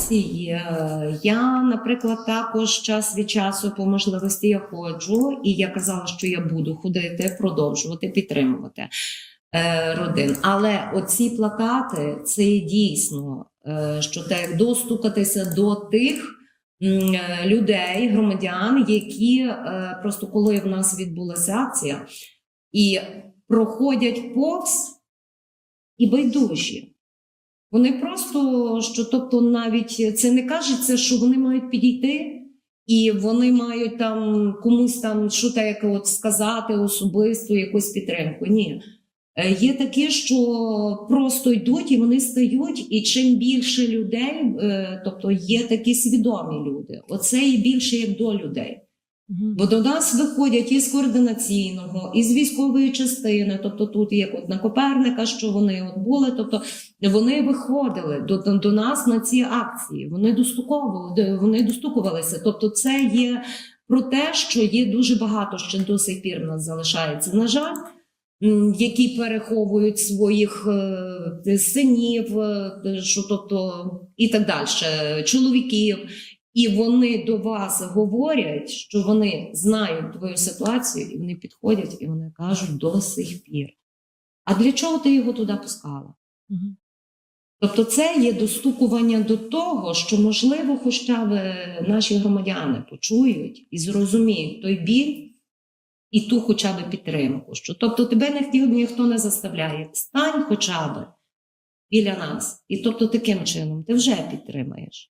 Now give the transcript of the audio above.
акції. Е, Я, наприклад, також час від часу по можливості я ходжу, і я казала, що я буду ходити, продовжувати підтримувати е, родин. Але оці плакати це дійсно, е, що так достукатися до тих. Людей, громадян, які е, просто коли в нас відбулася акція, і проходять повз і байдужі. Вони просто, що тобто, навіть це не кажеться, що вони мають підійти, і вони мають там комусь там що таке от сказати особисто, якусь підтримку. Ні. Е, Є такі, що просто йдуть і вони стають, і чим більше людей, е, тобто є такі свідомі люди. Оце і більше як до людей. Бо до нас виходять із координаційного, із військової частини, тобто тут є одна Коперника, що вони от були. Тобто вони виходили до, до, нас на ці акції. Вони достуковували, вони достукувалися. Тобто, це є про те, що є дуже багато ще до сих пір в нас залишається. На жаль, які переховують своїх е, синів, е, що тобто і так далі, чоловіків. І вони до вас говорять, що вони знають твою ситуацію, і вони підходять і вони кажуть до сих пір. А для чого ти його туди пускала? Тобто, це є достукування до того, що, можливо, хоча б наші громадяни почують і зрозуміють той біль і ту хоча б підтримку. Що, тобто, тебе не хотів, ніхто не заставляє. Стань хоча б біля нас. І тобто, таким чином ти вже підтримаєш.